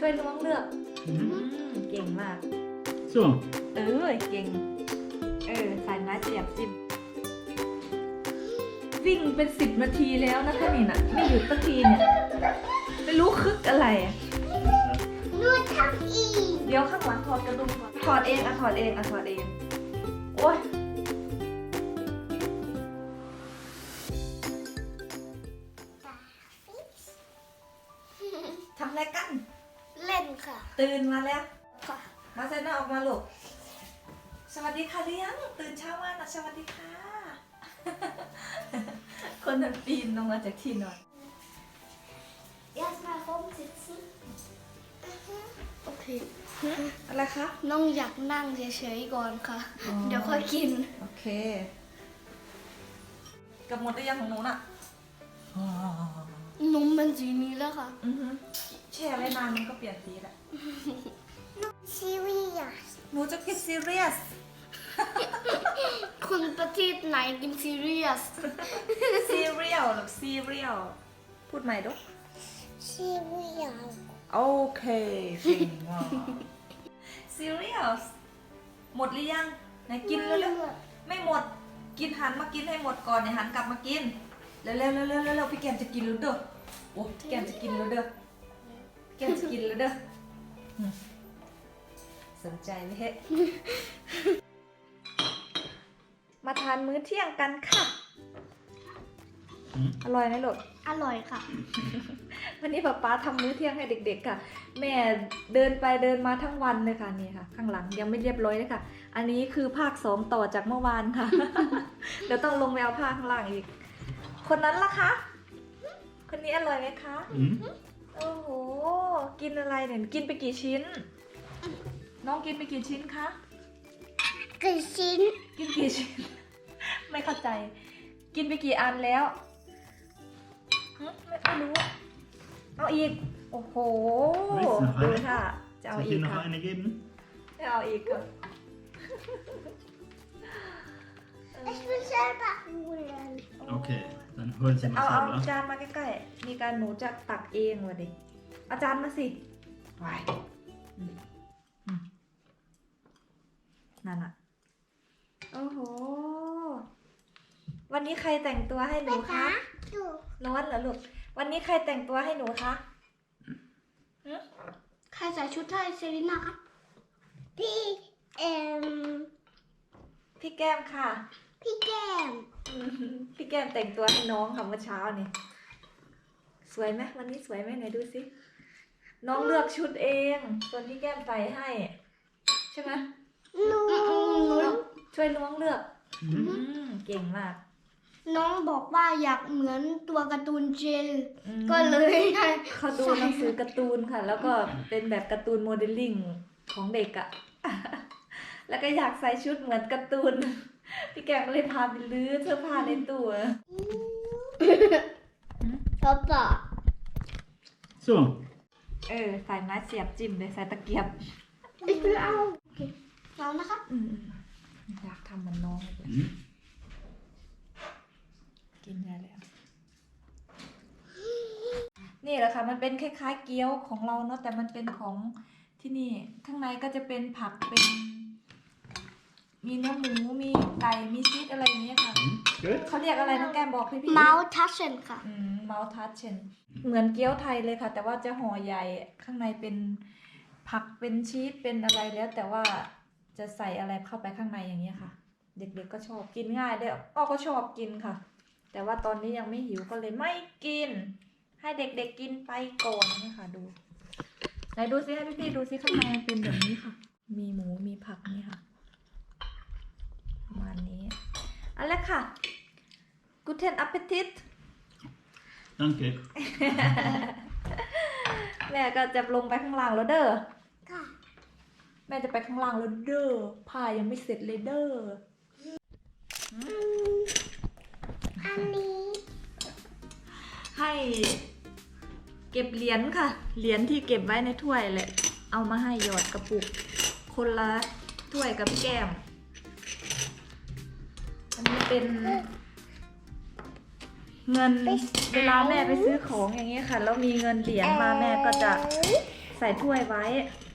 ช่วยล้วงเลือก Mhm. อืมเก่งมาก Så. เออเก่ง เออสายไม้เสียบจิ้มวิ่งเป็นสิบนาทีแล้วนะคะนี่นะไม่หยุดสักทีเนี่ยไม่รู้คึกอะไรอะนวดทำอีก เดี๋ยวข้างหลังถอดกระดุมก่อนถอดเองอะถอดเองอะถอดเอง โอ้ย แล้วค่ะมาเซนน่าออกมาลูก สวัสดีค่ะเลี้ยง ตื่นเช้ามานะสวัสดีค่ะ คนนั้นปีนลงมาจากที่นอน Erstmal rumsitzen. โอเคอะไรคะ น้องอยากนั่งเฉยๆก่อนค่ะ อ๋อ เดี๋ยวค่อยกิน โอเคกับหมดหรือยังของหนูน่ะนมเป็นสีนี้แล้วค่ะ อือฮึแช่ไว้นานมันก็เปลี่ยนสีแหละ ซีเรียสหนูจะกินซีเรียสคนประเทศไหนกินซีเรียสซีเรียลหรือซีเรียลพูดใหม่ดูซีเรียสโอเคเก่งมากซีเรียลหมดหรือยังไหนกินเร็วๆไม่หมดกินหันมากินให้หมดก่อนเนี่ยหันกลับมากินเร็วๆเร็วๆเร็วๆเร็วๆพี่แกมจะกินแล้วเด้อโอ้พี่แกมจะกินแล้วเด้อพี่แกมจะกินแล้วเด้ออืม สนใจไหมเฮ้มาทานมื้อเที่ยงกันค่ะ Mm. อร่อยไหมลูก อร่อยค่ะ วันนี้ป๊าป๊าทำมื้อเที่ยงให้เด็ก ๆ ค่ะ แม่เดินไปเดินมาทั้งวันเลยค่ะนี่ค่ะ ข้างหลังยังไม่เรียบร้อยเลยค่ะ อันนี้คือภาคสองต่อจากเมื่อวานค่ะ เดี๋ยวต้องลงไปเอาภาคข้างล่างอีก คนนั้นล่ะคะ คนนี้อร่อยไหมคะ Mm. โอ้โห กินอะไรเนี่ย กินไปกี่ชิ้น น้องกินไปกี่ชิ้นคะ กี่ชิ้นกินกี่ชิ้น ไม่เข้าใจ กินไปกี่อันแล้วหึไม่ไม่รู้ เอาอีก โอ้โห ไม่สนใจดูค่ะ จะเอา Soll อี ich ก dir noch ค่ะ eine geben? จะเอาอีกค่ะ Ich will selber holen Okay, dann holen Sie เอา mal เอา selber. จานมาใกล้ๆ มีการหนูจะตักเองวะดิเอาจารย์มาสิไว้อืมอืม นั่นอะโอ้โห วันนี้ใครแต่งตัวให้หนูคะดูนวลเหรอลูก วันนี้ใครแต่งตัวให้หนูคะหึใครใส่ชุดให้เซรีน่าครับ พี่เอ็มพี่แก้มค่ะ พี่แก้มอืมพี่แก้มแต่งตัวให้น้องค่ะเมื่อเช้านี่ สวยไหมวันนี้สวยไหมไหนดูสิ น้องเลือกชุดเอง ส่วนพี่แก้มใส่ให้ ใช่ไหม หนูช่วยน้องเลือก Mhm. อืมเก่งมาก น้องบอกว่าอยากเหมือนตัวการ์ตูนเจลอืมก็เลยให้เขาดูหนังสือการ์ตูนค่ะ แล้วก็เป็นแบบการ์ตูนโมเดลลิ่งของเด็กอะ แล้วก็อยากใส่ชุดเหมือนการ์ตูน พี่แก้มก็เลยพาไปลื้อเสื้อผ้าในตู้อะป๊าป๊า So, เออใส่ไม้เสียบจิ้มเลยใส่ตะเกียบอีกแล้วโอเค เรานะครับ อืมอยากทำเหมันน้องเลย mm. กินได้แล้ว นี่แหละค่ะ มันเป็นคล้ายๆ เกี๊ยวของเราเนาะ แต่มันเป็นของที่นี่ ข้างในก็จะเป็นผัก เป็น มีเนื้อหมู มีไก่ มีชีสอะไรอย่างเงี้ยค่ะ Mm. Gut. เขาเรียกอะไรน้องแก้มบอกพี่พี่เมาส์ทัชเชนค่ะอืมเมาส์ทัชเชน เหมือนเกี๊ยวไทยเลยค่ะ แต่ว่าจะห่อใหญ่ ข้างในเป็นผัก เป็นชีส เป็นอะไรแล้ว แต่ว่า จะใส่อะไรเข้าไปข้างในอย่างเงี้ยค่ะ เด็กๆก็ชอบกินง่ายด้วยอ้อก็ชอบกินค่ะ แต่ว่าตอนนี้ยังไม่หิวก็เลยไม่กิน ให้เด็กๆกินไปก่อนนี่ค่ะดูไหนดูซิให้พี่ๆดูซิข้างในมันเป็นแบบนี้ค่ะ มีหมูมีผักนี่ค่ะประมาณนี้เอันแรกค่ะ Guten Appetit Danke. แม่ก็จะลงไปข้างล่างแล้วเด้อค่ะ แม่จะไปข้างล่างแล้วเด้อผ้ายังไม่เสร็จเลยเด้ออันนี้ ให้ เก็บเหรียญค่ะ เหรียญที่เก็บไว้ในถ้วยแหละ เอามาให้หยอดกระปุก คนละถ้วยกับแก้ม อันนี้เป็น เงินเวลาแม่ไปซื้อของอย่างเงี้ยค่ะ แล้วมีเงินเหรียญมาแม่ก็จะใส่ถ้วยไว้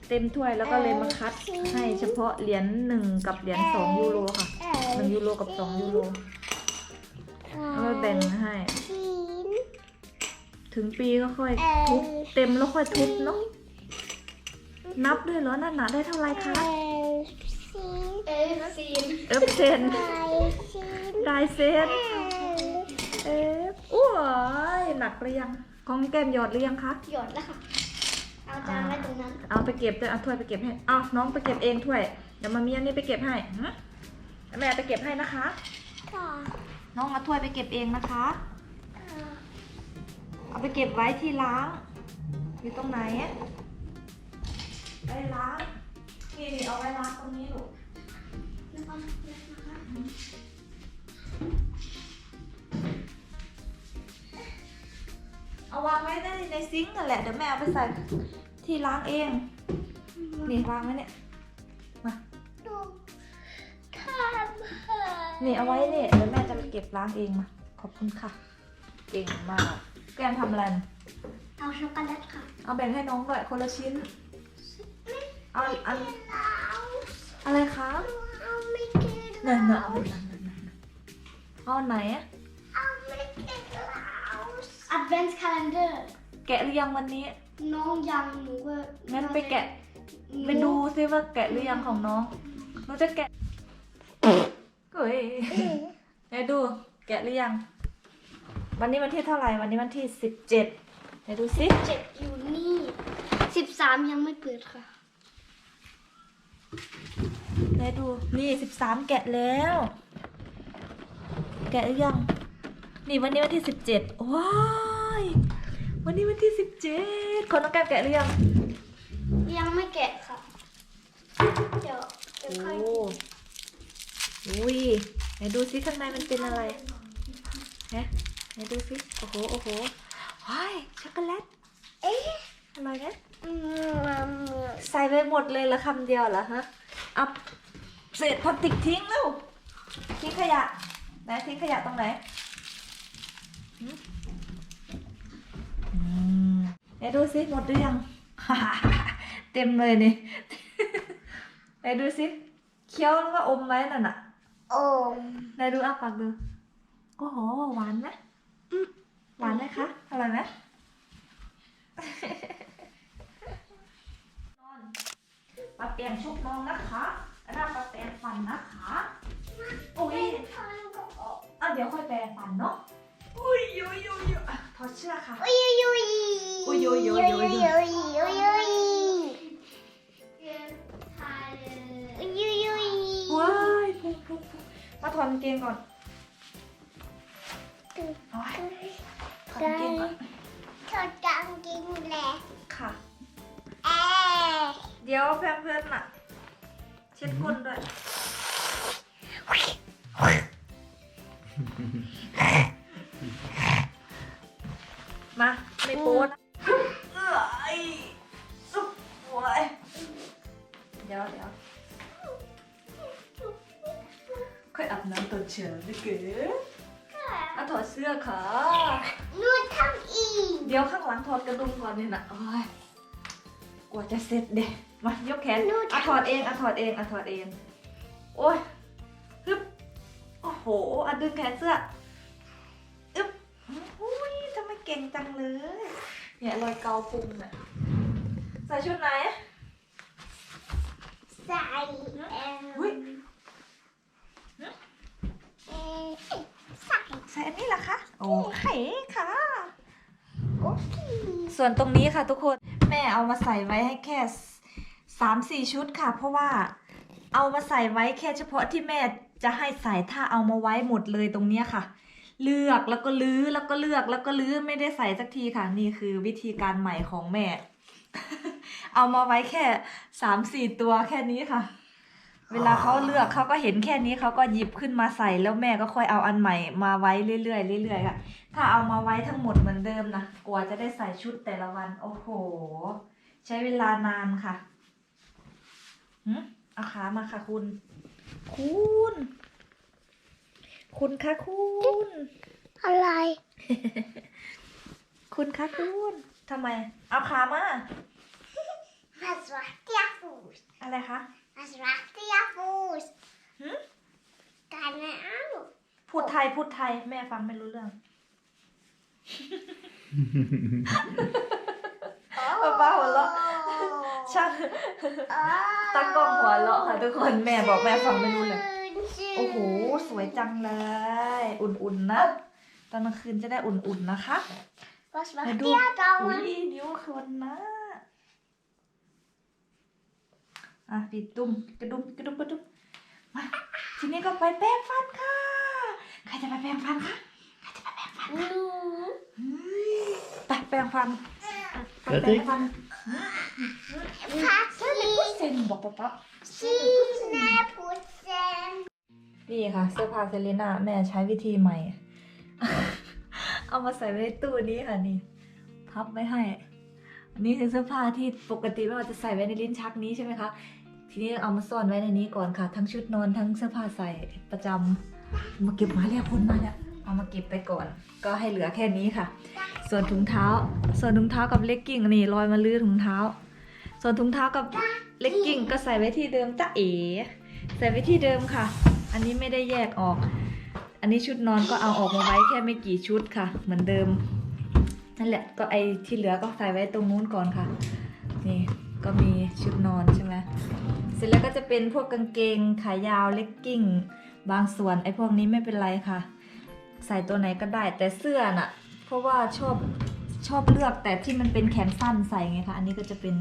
เต็มถ้วยแล้วก็เลยมาคัดให้เฉพาะเหรียญหนึ่งกับเหรียญสองยูโรค่ะหนึ่งยูโรกับสองยูโรแล้วก็แบ่งให้ ถึงปีก็ค่อยทุบเต็มแล้วค่อยทุบเนาะนับด้วยเหรอนั่นหนาได้เท่าไหรคะเอฟซีนเอฟเซนไอชิ้นได้เซนเอฟอ้วยหนักหรือยังของแก้มหยอดหรือยังคะหยดแล้วค่ะ เอาจานไว้ตรงนั้นเอาไปเก็บด้วยเอาถ้วยไปเก็บให้เอาน้องไปเก็บเองถ้วยเดี๋ยวมามีอันนี้ไปเก็บให้หึแม่ไปเก็บให้นะคะ ค่ะน้องเอาถ้วยไปเก็บเองนะคะ เอาไปเก็บไว้ที่ล้างอยู่ตรงไหนไปล้างนี่นี่เอาไว้ล้างตรงนี้ลูกแล้วก็นะคะ เอาวางไว้ในในซิงค์นั่นแหละ เดี๋ยวแม่เอาไปใส่ที่ล้างเอง นี่วางไว้เนี่ยมาดูทำเถอะนี่เอาไว้เนี่ยเดี๋ยวแม่จะไปเก็บล้างเองมา ขอบคุณค่ะ เก่งมาก แกมทำอะไรน่ะเอาช็อกโกแลตค่ะเอาแบ่งให้น้องด้วยคนละชิ้น เอาอันเอาอะไรคะเอาไม่กินเนยเนยเอาไปนั่นนั่นนั่นเอาอันไหนอะ Advent Calendar แกะหรือยังวันนี้ น้องยังหนูก็งั้นไปแกะไปดูซิว่าแกะหรือยังของน้องหนูจะแกะเฮ้ยไหนดูแกะหรือยัง วันนี้วันที่เท่าไหร่ วันนี้วันที่สิบเจ็ดไหนดูซิเจ็ดอยู่นี่สิบสามยังไม่เปิดค่ะไหนดูนี่สิบสามแกะแล้ว แกะหรือยัง นี่วันนี้วันที่สิบเจ็ดว้าย วันนี้วันที่สิบเจ็ดคนน้องแก้มแกะหรือยังยังไม่แกะค่ะเดี๋ยวเดี๋ยวค่อยโอ้อุ้ยไหนดูซิข้างในมันเป็นอะไรฮะไหนดูซิโอ้โหโอ้โหว้ายช็อกโกแลตเอ๊ะอร่อยไหมอืมใส่ไปหมดเลยละคำเดียวเหรอฮะเอาเศษพลาสติกทิ้งแล้วทิ้งขยะไหนทิ้งขยะตรงไหนหืมอื มไหนดูซิหมดหรือยัง เต็มเลยนี่ไหนดูซิเคี้ยวแล้วก็อมไว้นั่นน่ะโอ้ไหนดูอะปากดูโอ้โหหวานไหมอืมหวานไหมคะอร่อยไหมนอนปาเปลี่ยนชุดนอนนะคะอันนั้นปาแปรงฟันนะคะอุ้ยอะเดี๋ยวค่อยแปรงฟันเนาะอุ้ยยุยยุยยุยอะถอดเชือกค่ะอุ้ยอุ้ยอุ้ยอุ้ยอุ้ย อุ้ยอุ้ยอุ้ยอุ้ยอุ้ยอุ้ยอุ้ยว้ายพุกพุกพุกมาถอดกางเกงก่อนโอ้ยถอดกางเกงก่อนถอดกางเกงแหละค่ะเอ๊เดี๋ยวเพื่อนเพื่อนๆน่ะ เช็ดก้นด้วยมาไม่โป๊นะ เอ้ยสุกโว้ยเดี๋ยวเดี๋ยวค่อยอาบน้ำตอนเช้าด้วยเก๋มาถอดเสื้อค่ะ นูนทำอีกเดี๋ยวข้างหลังถอดกระดุมก่อนนี่นะโอ้ยกว่าจะเสร็จเด็มายกแขนอะถอดเองอะถอดเองอะถอดเอง โอ้ยฮึบโอ้โหอะดึงแขนเสื้ออึ๊บอุ้ยทำไมเก่งจังเลย เนี่ยรอยเกาพุงเนี่ยใส่ชุดไหน ใส่เอ็มอุ๊ยเอ่อใส่ใส่อันนี้เหรอคะโอเคค่ะ โอเคส่วนตรงนี้ค่ะทุกคนแม่เอามาใส่ไว้ให้แค่สามสี่ชุดค่ะ เพราะว่าเอามาใส่ไว้แค่เฉพาะที่แม่จะให้ใส่ถ้าเอามาไว้หมดเลยตรงเนี้ยค่ะ เลือกแล้วก็ลื้อแล้วก็เลือกแล้วก็ลื้อไม่ได้ใส่สักทีค่ะ นี่คือวิธีการใหม่ของแม่ เอามาไว้แค่สามสี่ตัวแค่นี้ค่ะ เวลาเขาเลือกเขาก็เห็นแค่นี้เขาก็หยิบขึ้นมาใส่แล้วแม่ก็ค่อยเอาอันใหม่มาไว้เรื่อยๆเรื่อยๆค่ะ ถ้าเอามาไว้ทั้งหมดเหมือนเดิมนะกว่าจะได้ใส่ชุดแต่ละวัน โอ้โห ใช้เวลานานค่ะหืมเอาขามาค่ะคุณ คุณ คุณคะคุณ อะไร คุณคะคุณทำไม เอาขามาอะไรคะ Was macht ihr Fuß? หืม Keine Ahnung. พูดไทยพูดไทยแม่ฟังไม่รู้เรื่องป้าหัวเราะ ช่างตากล้องหัวเราะค่ะทุกคนแม่บอกแม่ฟังไม่รู้เลย โอ้โห สวยจังเลย อุ่นๆนะ ตอนกลางคืนจะได้อุ่นๆนะคะ Was มา macht ดู ihr อุ้ย dauernd? นิ้วคนนะ อะปิดตุ้มกระดุมกระดุมกระดุมมาทีนี้ก็ไปแปรงฟันค่ะ ใครจะไปแปรงฟันคะ Nu. เฮ้ยไปแปรงฟันไปแปร Fertig? งฟัน Paki. เซ็นบอกป๊าป๊า Zähneputzen. นี่ค่ะ เสื้อผ้าเซเลน่าแม่ใช้วิธีใหม่ เอามาใส่ไว้ในตู้นี้ค่ะนี่ พับไว้ให้ อันนี้คือเสื้อผ้าที่ปกติแม่ว่าจะใส่ไว้ในลิ้นชักนี้ใช่ไหมคะ ทีนี้เอามาซ่อนไว้ในนี้ก่อนค่ะ ทั้งชุดนอนทั้งเสื้อผ้าใส่ประจำมาเก็บมาแล้วคนมาแล้วเอามาเก็บไปก่อน ก็ให้เหลือแค่นี้ค่ะ ส่วนถุงเท้า ส่วนถุงเท้ากับเลกกิ้งนี่ลอยมาลื้อถุงเท้า ส่วนถุงเท้ากับเลกกิ้งก็ใส่ไว้ที่เดิมจ้าเอ๋ใส่ไว้ที่เดิมค่ะ อันนี้ไม่ได้แยกออก อันนี้ชุดนอนก็เอาออกมาไว้แค่ไม่กี่ชุดค่ะ เหมือนเดิม นั่นแหละ ก็ไอที่เหลือก็ใส่ไว้ตรงนู้นก่อนค่ะ นี่ก็มีชุดนอนใช่ไหมเสร็จแล้วก็จะเป็นพวกกางเกงขายาวเลกกิ้งบางส่วนไอพวกนี้ไม่เป็นไรค่ะ ใส่ตัวไหนก็ได้ แต่เสื้อน่ะ เพราะว่าชอบชอบเลือกแต่ที่มันเป็นแขนสั้นใส่ไงคะ อันนี้ก็จะเป็น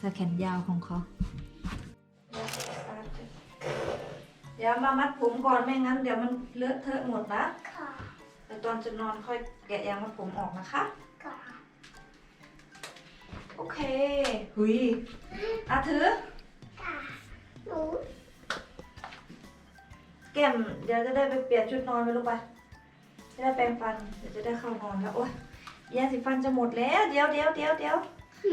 สแขนยาวของเขา ดี๋ยวมามัดผมก่อนไม่งั้นเดี๋ยวมันเลอะเทอะหมดนะแต่ตอนจะนอนค่อยแกะยางมัดผมออกนะคะโอเค หุยอาถือ Nu. แก้มเดี๋ยวจะได้ไปเปลี่ยนชุดนอนไปลูกไปจะได้แปรงฟันเดี๋ยวจะได้เข้านอนแล้วโอ๊ยยาสีฟันจะหมดแล้ว เดี๋ยวเดี๋ยวเดี๋ยวเดี๋ยว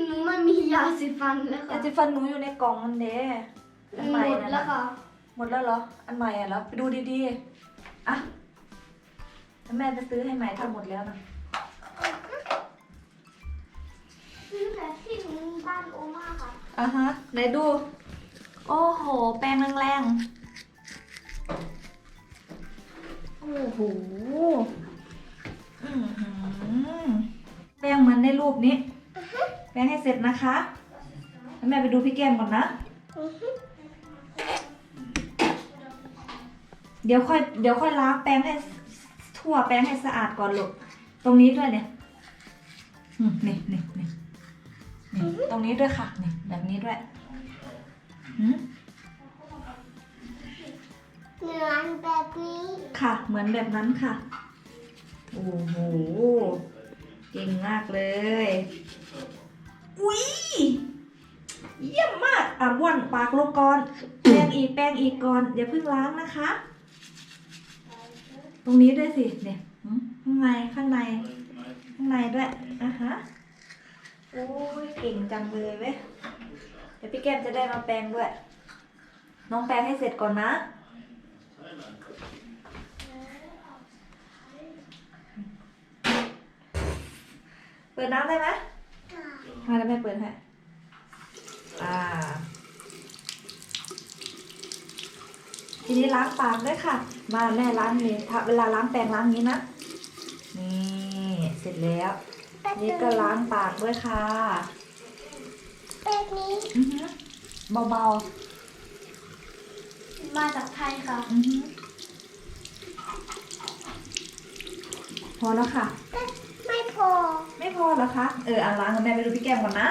หนูมันมียาสีฟันแล้วยาค่ะสีฟันหนูอยู่ในกล่องมันเด้อันหใหมม่ดนะแล้วค่ะ หมดแล้วเหรอ อันใหม่อะเหรอ ไปดูดีๆ อะแล้วแม่ไปซื้อให้ใหม่ถ้าหมดแล้วนะนี่แหละที่หนูบ้านโอมาค่ะ อะฮะ ไหนดู โอ้โห แปรงแรงๆ โอ้โหอื้อหือแปรงเหมือนในรูปนี้ แปรงให้เสร็จนะคะแล้วแม่ไปดูพี่แก้มก่อนนะ เดี๋ยวค่อยเดี๋ยวค่อยล้างแปรงให้ทั่วแปรงให้สะอาดก่อนลูกตรงนี้ด้วยเนี่ยอืมนี่นี่นี่นี่ตรงนี้ด้วยค่ะนี่แบบนี้ด้วยหืมเหมือนแบบนี้ค่ะ เหมือนแบบนั้นค่ะ โอ้โหเก่งมากเลย อุ้ยเยี่ยมมากอะบ้วนปากลงก่อน แป้งอีกแป้งอีกก่อนเดี๋ยวเพิ่งล้างนะคะ ตรงนี้ด้วยสิเนี่ยหืมข้างในข้างใน ข้างในด้วยอะฮะโอ้ยเก่งจังเลยเว้ยเดี๋ยวพี่แก้มจะได้มาแปรงด้วย น้องแปรงให้เสร็จก่อนนะเปิดน้ำได้ไหมมาแล้วแม่เปิดให้อ่า ทีนี้ล้างปากด้วยค่ะ มาแม่ล้างเลยถ้าเวลาล้างแปรงล้างนี้นะ นี่เสร็จแล้ว นี่ก็ล้างปากด้วยค่ะแบบนี้อือฮึเบามาจากไทยค่ะๆอือฮึพอแล้วค่ะไม่พอไม่พอเหรอคะ เอออะล้างกับแม่ไปดูพี่แก้มก่อนนะ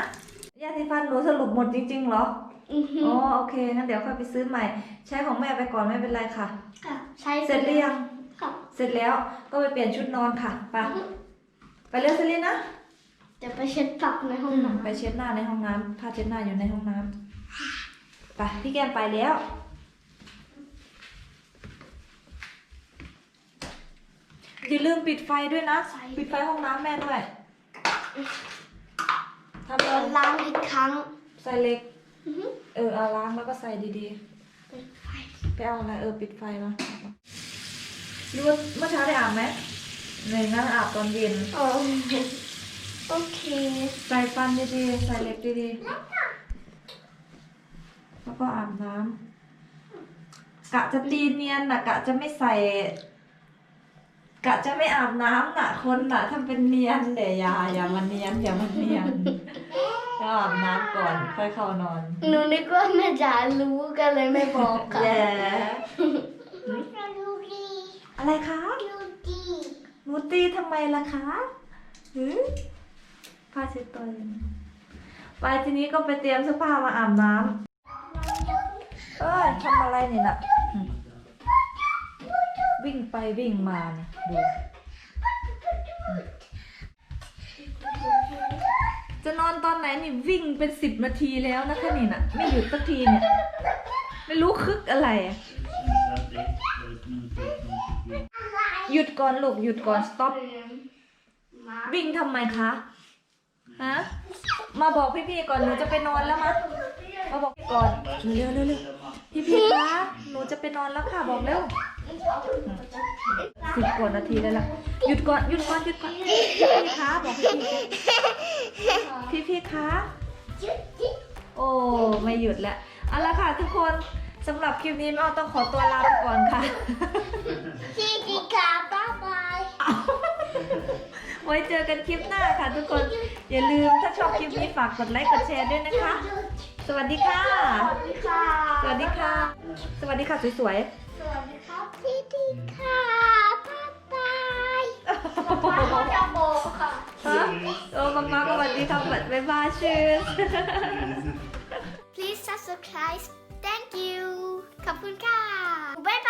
ยาสีฟันหนูสรุปหมดจริงๆเหรอ อือฮึอ๋อโอเคงั้นเดี๋ยวค่อยไปซื้อใหม่ ใช้ของแม่ไปก่อนไม่เป็นไรค่ะ ค่ะ ใช้เสร็จหรือยังค่ะ เสร็จแล้วก็ไปเปลี่ยนชุดนอนค่ะไปไปเร็วสิลินนะเดี๋ยวไปเช็ดปากในห้องน้ไปเช็ดหน้าในห้องน้ำผ้าเช็ดหน้าอยู่ในห้องน้ำไปพี่แก้มไปแล้วอย่าลืมปิดไฟด้วยนะ ปิดไฟห้องน้ำแม่ด้วยทำำเลเดี๋ยวยล้างอีกครั้ง ใส่เหล็กอือฮึ เออเอาล้างแล้วก็ใส่ดีเปิดไฟๆ ไปเอาอะไรเออปิดไฟมารู้ว่าเมื่อเช้าได้อาบไหมในนั้นอาบตอนเย็น โอ้โอเคใส่ฟันดีๆ ใส่เล็บดีๆโอแล้วก็อาบน้ำกะจะตีเนียนน่ะกะจะไม่ใส่ กะจะไม่อาบน้ำน่ะ คนน่ะทำเป็นเนียนเดี๋ยวอย่าอย่ามาเนียนอย่ามาเนียนก็อาบน้ำก่อนค่อยเข้านอนหนูนึกว่าแม่จ๋ารู้กันเลยไม่บอกค่ะแย่ดูดีอะไรคะดูดีหนูตีทำไมล่ะคะหือผ้าเช็ดตัวอยู่นะไปทีนี้ก็ไปเตรียมเสื้อผ้ามาอาบน้ำเอ้ยทำอะไรนี่น่ะอืม วิ่งไปวิ่งมาเนี่ยดูจะนอนตอนไหนนี่วิ่งเป็นสิบนาทีแล้วนะคะนี่น่ะ ไม่หยุดสักทีเนี่ย ไม่รู้คึกอะไร หยุดก่อนลูกหยุดก่อน stop วิ่งทำไมคะฮะมาบอกพี่ๆก่อนหนูจะไปนอนแล้วมะมาบอกก่อนเร็วเร็วเร็วพี่ๆคะหนูจะไปนอนแล้วค่ะบอกเร็ว สิบกว่านาทีแล้วล่ะ หยุดก่อน หยุดก่อน หยุดก่อน พี่ๆคะบอกพี่ๆพี่ๆคะโอ้ ไม่หยุดแล้วเอาละค่ะทุกคนสำหรับคลิปนี้แม่อ้อต้องขอตัวลาไปก่อนค่ะ พี่ดีค่ะบ๊ายบายไว้เจอกันคลิปหน้าค่ะทุกคน อย่าลืมถ้าชอบคลิปนี้ฝากกดไลค์กดแชร์ด้วยนะคะ สวัสดีค่ะ สวัสดีค่ะ สวัสดีค่ะ สวัสดีค่ะสวยสวัสดีครับพี่ดี ค่ะบายบายๆเขาจะโบกค่ะฮะโอ้มามาสวัสดีค่ะบ๊ายบายชื่อ Please subscribe thank you ขอบคุณค่ะบ๊ายบาย